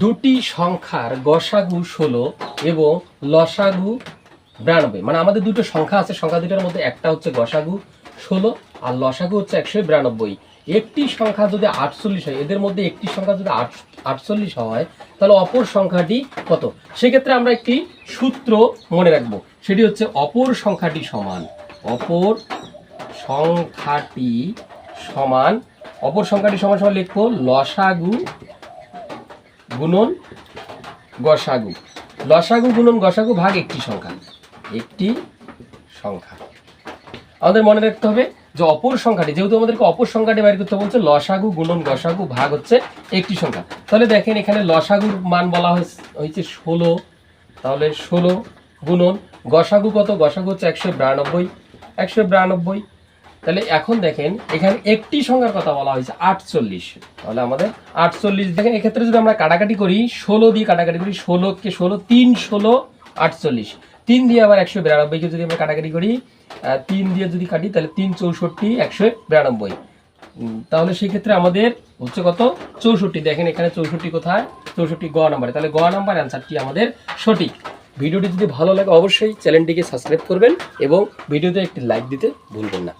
দুটি সংখ্যার গসাগু ষোলো এবং লসাগু বিরানব্বই। মানে আমাদের দুটো সংখ্যা আছে, সংখ্যা দুটোর মধ্যে একটা হচ্ছে গসাগু ষোলো আর লসাগু হচ্ছে একশো বিরানব্বই। একটি সংখ্যা যদি আটচল্লিশ হয়, এদের মধ্যে একটি সংখ্যা যদি আট, আটচল্লিশ হয়, তাহলে অপর সংখ্যাটি কত? সেক্ষেত্রে আমরা একটি সূত্র মনে রাখব। সেটি হচ্ছে অপর সংখ্যাটি সমান, অপর সংখ্যাটি সমান, অপর সংখ্যাটি সমান সমান লিখব লসাগু গুণন গসাগু। লসাগু গুণন গসাগু ভাগ একটি সংখ্যা। একটি সংখ্যা। আমাদের মনে রাখতে হবে যে অপর সংখ্যাটি, যেহেতু আমাদেরকে অপর সংখ্যাটি বাইর করতে বলছে লসাগু গুণন গসাগু ভাগ হচ্ছে একটি সংখ্যা। তাহলে দেখেন এখানে লসাগুর মান বলা হয়েছে- ষোলো। তাহলে ষোলো গুণন গসাগু কত? গসাগু হচ্ছে একশো বিরানব্বই। একশো বিরানব্বই তাহলে এখন দেখেন, এখানে একটি সংখ্যার কথা বলা হয়েছে, আটচল্লিশ। তাহলে আমাদের আটচল্লিশ দেখেন, এক্ষেত্রে যদি আমরা কাটাকাটি করি, ষোলো দিয়ে কাটাকাটি করি, ষোলোকে ষোলো, তিন, ষোলো, আটচল্লিশ। তিন দিয়ে আবার একশো বিরানব্বইকে যদি আমরা কাটাকাটি করি তিন দিয়ে যদি কাটি, তাহলে তিন চৌষট্টি, একশো বিরানব্বই। তাহলে সেক্ষেত্রে আমাদের হচ্ছে কত? চৌষট্টি। দেখেন এখানে চৌষট্টি কোথায়? চৌষট্টি গ নাম্বারে। তাহলে গ নাম্বার অ্যান্সারটি আমাদের সঠিক। ভিডিওটি যদি ভালো লাগে, অবশ্যই চ্যানেলটিকে সাবস্ক্রাইব করবেন এবং ভিডিওতে একটি লাইক দিতে ভুলবেন না।